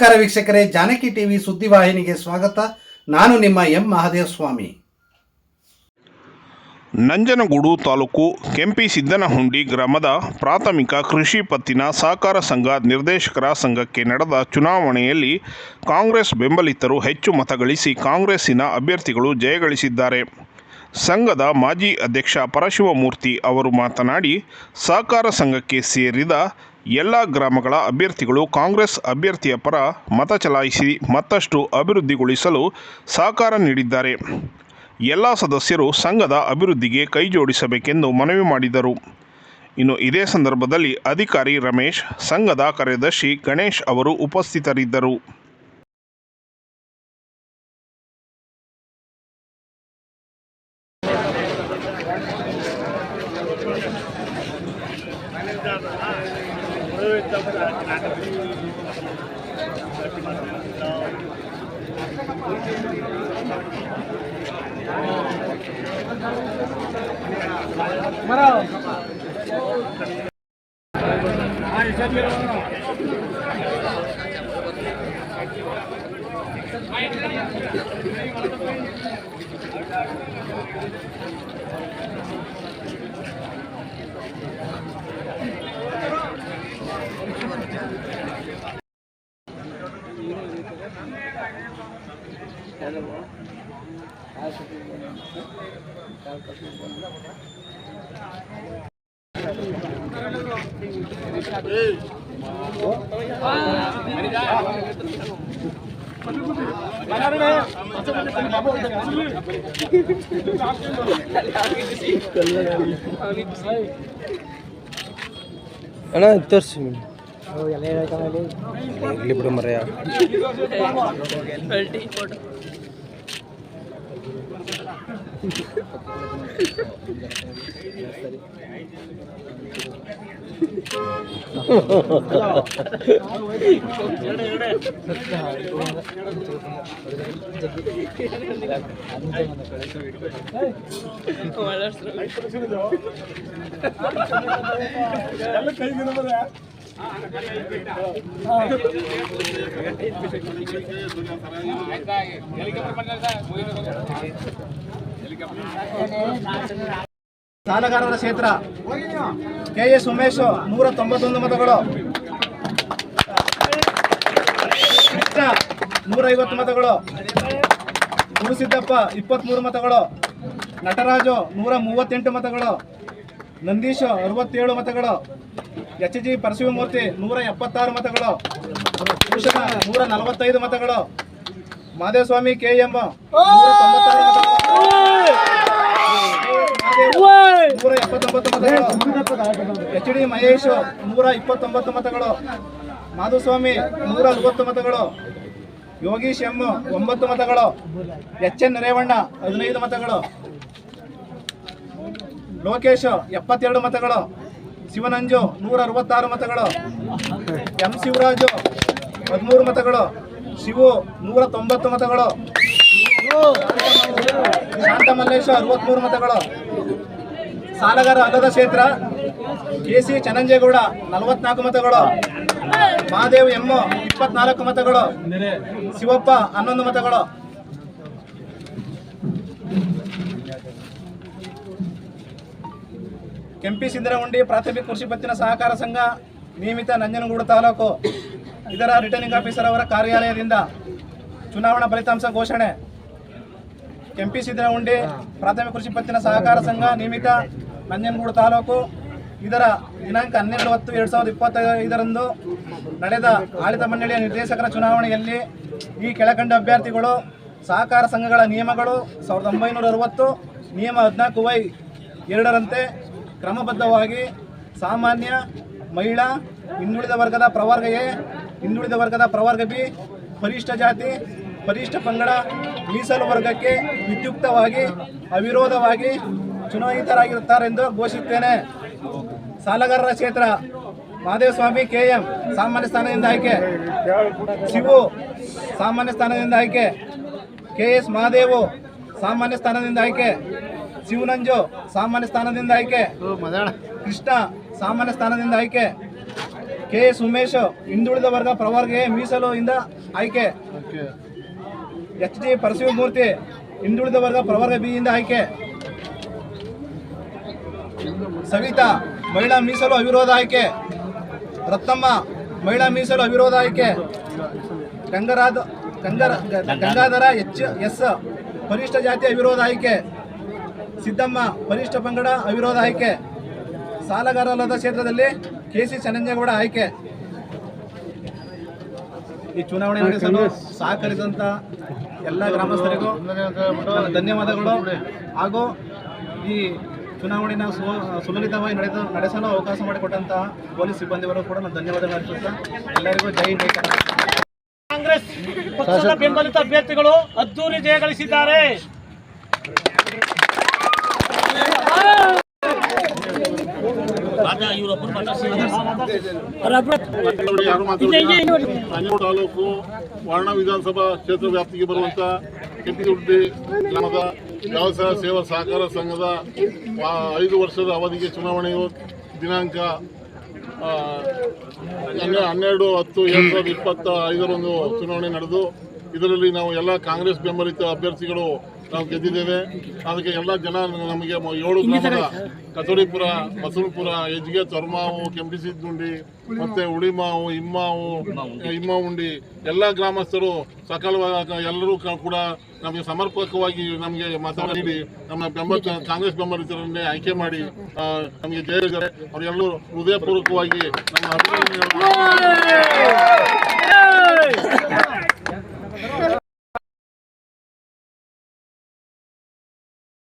ನಮಸ್ಕಾರ ವೀಕ್ಷಕರೇ, ಜಾನಕಿ ಟಿವಿ ಸುದ್ದಿವಾಹಿನಿಗೆ ಸ್ವಾಗತ. ನಾನು ನಿಮ್ಮ ಎಂ ಮಹಾದೇವ ಸ್ವಾಮಿ ನಂಜನಗೂಡು ತಾಲೂಕು ಕೆಂಪಿ ಸಿದ್ದನಹುಂಡಿ ಗ್ರಾಮದ ಪ್ರಾಥಮಿಕ ಕೃಷಿ ಪತ್ತಿನ ಸಹಕಾರ ಸಂಘ ನಿರ್ದೇಶಕರ ಸಂಘಕ್ಕೆ ನಡೆದ ಚುನಾವಣೆಯಲ್ಲಿ ಕಾಂಗ್ರೆಸ್ ಬೆಂಬಲಿತರು ಹೆಚ್ಚು ಮತಗಳಿಸಿ ಕಾಂಗ್ರೆಸ್ಸಿನ ಅಭ್ಯರ್ಥಿಗಳು ಜಯಗಳಿಸಿದ್ದಾರೆ ಸಂಘದ ಮಾಜಿ ಅಧ್ಯಕ್ಷ ಪರಶಿವಮೂರ್ತಿ ಅವರು ಮಾತನಾಡಿ, ಸಹಕಾರ ಸಂಘಕ್ಕೆ ಸೇರಿದ ಎಲ್ಲ ಗ್ರಾಮಗಳ ಅಭ್ಯರ್ಥಿಗಳು ಕಾಂಗ್ರೆಸ್ ಅಭ್ಯರ್ಥಿಯ ಪರ ಮತ ಚಲಾಯಿಸಿ ಮತ್ತಷ್ಟು ಅಭಿವೃದ್ಧಿಗೊಳಿಸಲು ಸಹಕಾರ ನೀಡಿದ್ದಾರೆ. ಎಲ್ಲ ಸದಸ್ಯರು ಸಂಘದ ಅಭಿವೃದ್ಧಿಗೆ ಕೈಜೋಡಿಸಬೇಕೆಂದು ಮನವಿ ಮಾಡಿದರು. ಇನ್ನು ಇದೇ ಸಂದರ್ಭದಲ್ಲಿ ಅಧಿಕಾರಿ ರಮೇಶ್, ಸಂಘದ ಕಾರ್ಯದರ್ಶಿ ಗಣೇಶ್ ಅವರು ಉಪಸ್ಥಿತರಿದ್ದರು. はい。ಅಣ್ಣ ತೋರಿಸಿ ಇರ್ಲಿ ಬಿಡು ಮರೆಯ ಕೈ ಗಿಡ ಹೆಲಿಕಾಪ್ಟರ್ ಸಾಲಗಾರರ ಕ್ಷೇತ್ರ. ಕೆ ಎಸ್ ಉಮೇಶ್ ನೂರ ತೊಂಬತ್ತೊಂದು ಮತಗಳು. ಕೃಷ್ಣ ನೂರೈವತ್ತು ಮತಗಳು. ಗುರುಸಿದ್ದಪ್ಪ ಇಪ್ಪತ್ತ್ಮೂರು ಮತಗಳು. ನಟರಾಜು ನೂರ ಮೂವತ್ತೆಂಟು ಮತಗಳು. ನಂದೀಶ್ ಅರವತ್ತೇಳು ಮತಗಳು. ಎಚ್ ಜಿ ಪರಶಿವಮೂರ್ತಿ ನೂರ ಎಪ್ಪತ್ತಾರು ಮತಗಳು. ಭೂಷಣ ನೂರ ನಲವತ್ತೈದು ಮತಗಳು. Madevaswamy K M. ನೂರ ಎಪ್ಪತ್ತೊಂಬತ್ತು ಮತಗಳು. ಎಚ್ ಡಿ ಮಹೇಶ್ ನೂರ ಇಪ್ಪತ್ತೊಂಬತ್ತು ಮತಗಳು. ಮಾಧುಸ್ವಾಮಿ ನೂರ ಅರವತ್ತು ಮತಗಳು. ಯೋಗೀಶ್ ಎಂ ಒಂಬತ್ತು ಮತಗಳು. ಎಚ್ ಎನ್ ರೇವಣ್ಣ ಹದಿನೈದು ಮತಗಳು. ಲೋಕೇಶ್ ಎಪ್ಪತ್ತೆರಡು ಮತಗಳು. ಶಿವನಂಜು ನೂರ ಅರವತ್ತಾರು ಮತಗಳು. ಎಂ. ಶಿವರಾಜು ಹದಿಮೂರು ಮತಗಳು. ಶಿವು, ನೂರ ತೊಂಬತ್ತು ಮತಗಳು. ಶಾಂತ ಮಲ್ಲೇಶ ಅರವತ್ಮೂರು ಮತಗಳು. ಸಾಲಗಾರ ಅಲ್ಲದ ಕ್ಷೇತ್ರ, ಕೆ ಸಿ ಚನಂಜೇಗೌಡ ನಲವತ್ನಾಲ್ಕು ಮತಗಳು. ಮಹಾದೇವ್ ಎಮ್ಮು, ಇಪ್ಪತ್ನಾಲ್ಕು ಮತಗಳು. ಶಿವಪ್ಪ, ಹನ್ನೊಂದು ಮತಗಳು. ಕೆಂಪಿ ಸಿಂದರಗುಂಡಿ ಪ್ರಾಥಮಿಕ ಕೃಷಿ ಪತ್ತಿನ ಸಹಕಾರ ಸಂಘ, ನಿಯಮಿತ ನಂಜನಗೂಡು ತಾಲೂಕು. ಇದರ ರಿಟರ್ನಿಂಗ್ ಆಫೀಸರ್ ಅವರ ಕಾರ್ಯಾಲಯದಿಂದ ಚುನಾವಣಾ ಫಲಿತಾಂಶ ಘೋಷಣೆ. ಕೆಂಪಿ ಸಿದ್ದರಹುಂಡಿ ಪ್ರಾಥಮಿಕ ಕೃಷಿ ಪತ್ತಿನ ಸಹಕಾರ ಸಂಘ ನಿಯಮಿತ ನಂಜನಗೂಡು ತಾಲೂಕು. ಇದರ ದಿನಾಂಕ ಹನ್ನೆರಡು ಹತ್ತು ಎರಡು ಸಾವಿರದ ಇಪ್ಪತ್ತೈದರಂದು ನಡೆದ ಆಡಳಿತ ಮಂಡಳಿಯ ನಿರ್ದೇಶಕರ ಚುನಾವಣೆಯಲ್ಲಿ ಈ ಕೆಳಕಂಡ ಅಭ್ಯರ್ಥಿಗಳು, ಸಹಕಾರ ಸಂಘಗಳ ನಿಯಮಗಳು ಸಾವಿರದ ಒಂಬೈನೂರ ಅರವತ್ತು, ನಿಯಮ ಹದಿನಾಲ್ಕು ವೈ ಎರಡರಂತೆ ಕ್ರಮಬದ್ಧವಾಗಿ ಸಾಮಾನ್ಯ, ಮಹಿಳಾ, ಹಿಂದುಳಿದ ವರ್ಗದ ಪ್ರವರ್ಗ ಹಿಂದುಳಿದ ವರ್ಗದ ಪ್ರವರ್ಗ ಬಿ ಪರಿಷ್ಠ ಜಾತಿ ಪರಿಷ್ಠ ಪಂಗಡ ಮೀಸಲು ವರ್ಗಕ್ಕೆ ವಿದ್ಯುಕ್ತವಾಗಿ ಅವಿರೋಧವಾಗಿ ಚುನಾಯಿತರಾಗಿರುತ್ತಾರೆಂದು ಘೋಷಿಸುತ್ತೇನೆ. ಸಾಲಗಾರರ ಕ್ಷೇತ್ರ ಮಹಾದೇವಸ್ವಾಮಿ ಕೆ ಎಂ ಸಾಮಾನ್ಯ ಸ್ಥಾನದಿಂದ ಆಯ್ಕೆ. ಶಿವು ಸಾಮಾನ್ಯ ಸ್ಥಾನದಿಂದ ಆಯ್ಕೆ. ಕೆ ಎಸ್ ಮಹಾದೇವು ಸಾಮಾನ್ಯ ಸ್ಥಾನದಿಂದ ಆಯ್ಕೆ. ಶಿವನಂಜು ಸಾಮಾನ್ಯ ಸ್ಥಾನದಿಂದ ಆಯ್ಕೆ. ಕೃಷ್ಣ ಸಾಮಾನ್ಯ ಸ್ಥಾನದಿಂದ ಆಯ್ಕೆ. ಕೆ ಎಸ್ ಉಮೇಶ್ ಹಿಂದುಳಿದ ವರ್ಗ ಪ್ರವರ್ಗ ಮೀಸಲು ಇಂದ ಆಯ್ಕೆ ಎಚ್ ಡಿ ಪರಶಿವಮೂರ್ತಿ ಹಿಂದುಳಿದ ವರ್ಗ ಪ್ರವರ್ಗ ಬಿ ಇಂದ ಆಯ್ಕೆ. ಸವಿತಾ ಮಹಿಳಾ ಮೀಸಲು ಅವಿರೋಧ ಆಯ್ಕೆ. ರತ್ನಮ್ಮ ಮಹಿಳಾ ಮೀಸಲು ಅವಿರೋಧ ಆಯ್ಕೆ. ಗಂಗರಾಧ ಗಂಗರ ಗಂಗಾಧರ ಎಚ್ ಎಸ್ ಪರಿಷ್ಠ ಜಾತಿ ಅವಿರೋಧ ಆಯ್ಕೆ. ಸಿದ್ದಮ್ಮ ಪರಿಷ್ಠ ಪಂಗಡ ಅವಿರೋಧ ಆಯ್ಕೆ. ಸಾಲಗಾರರಲ್ಲದ ಕ್ಷೇತ್ರದಲ್ಲಿ ಕೆ ಸಿ ಚನ್ನಂಜೇಗೌಡ ಆಯ್ಕೆ. ಈ ಚುನಾವಣೆ ನಡೆಸಲು ಸಹಕರಿಸಿದಂತ ಎಲ್ಲ ಗ್ರಾಮಸ್ಥರಿಗೂ ಧನ್ಯವಾದಗಳು. ಹಾಗೂ ಈ ಚುನಾವಣೆನ ಸು- ಸುಲಲಿತವಾಗಿ ನಡೆದ ನಡೆಸಲು ಅವಕಾಶ ಮಾಡಿಕೊಟ್ಟಂತಹ ಪೊಲೀಸ್ ಸಿಬ್ಬಂದಿವರು ಕೂಡ ನಾನು ಧನ್ಯವಾದಗಳು ಅರ್ಪಿಸ್ತಾ ಎಲ್ಲರಿಗೂ ಜೈ ಜೈ ಕಾಂಗ್ರೆಸ್ ಪಕ್ಷದ ಬೆಂಬಲಿತ ಅಭ್ಯರ್ಥಿಗಳು ಅದ್ದೂರಿ ಜಯ ಗಳಿಸಿದ್ದಾರೆ ನಂಜನಗೂಡು ತಾಲೂಕು ವಾರ್ಣ ವಿಧಾನಸಭಾ ಕ್ಷೇತ್ರ ವ್ಯಾಪ್ತಿಗೆ ಬರುವಂತ ಕೆಂಪಿಗುಡ್ಡಿ ಗ್ರಾಮದ ವ್ಯವಸಾಯ ಸೇವಾ ಸಹಕಾರ ಸಂಘದ ಐದು ವರ್ಷದ ಅವಧಿಗೆ ಚುನಾವಣೆಯು ದಿನಾಂಕ ಹನ್ನೆರಡು ಹತ್ತು ಎರಡು ಸಾವಿರದ ಇಪ್ಪತ್ತ ಐದರಂದು ಚುನಾವಣೆ ನಡೆದು, ಇದರಲ್ಲಿ ನಾವು ಎಲ್ಲ ಕಾಂಗ್ರೆಸ್ ಬೆಂಬಲಿತ ಅಭ್ಯರ್ಥಿಗಳು ನಾವು ಗೆದ್ದಿದ್ದೇವೆ. ಅದಕ್ಕೆ ಎಲ್ಲ ಜನ ನಮಗೆ ಮ- ಏಳು ಗ್ರಾಮದ ಕತೋಡಿಪುರ ಬಸವಪುರ ಹೆಜ್ಗೆ ತೊರ್ಮಾವು ಕೆಂಪಿಸಿದ್ದುಂಡಿ ಮತ್ತೆ ಉಳಿಮಾವು ಇಮ್ಮಾವು ಉಂಡಿ ಎಲ್ಲ ಗ್ರಾಮಸ್ಥರು ಸಕಾಲವಾಗಿ ಎಲ್ಲರೂ ಕ- ಕೂಡ ನಮಗೆ ಸಮರ್ಪಕವಾಗಿ ನಮಗೆ ಮತ ನೀಡಿ ನಮ್ಮ ಬೆಂಬಲ ಕಾಂಗ್ರೆಸ್ ಬೆಂಬಲಿತರನ್ನೇ ಆಯ್ಕೆ ಮಾಡಿ ನಮಗೆ ಜಯ ಗಳಿಸಿದ್ದಾರೆ. ಅವರೆಲ್ಲರೂ ಹೃದಯಪೂರ್ವಕವಾಗಿ ನಮ್ಮ ಅಭಿನಂದನೆಗಳನ್ನು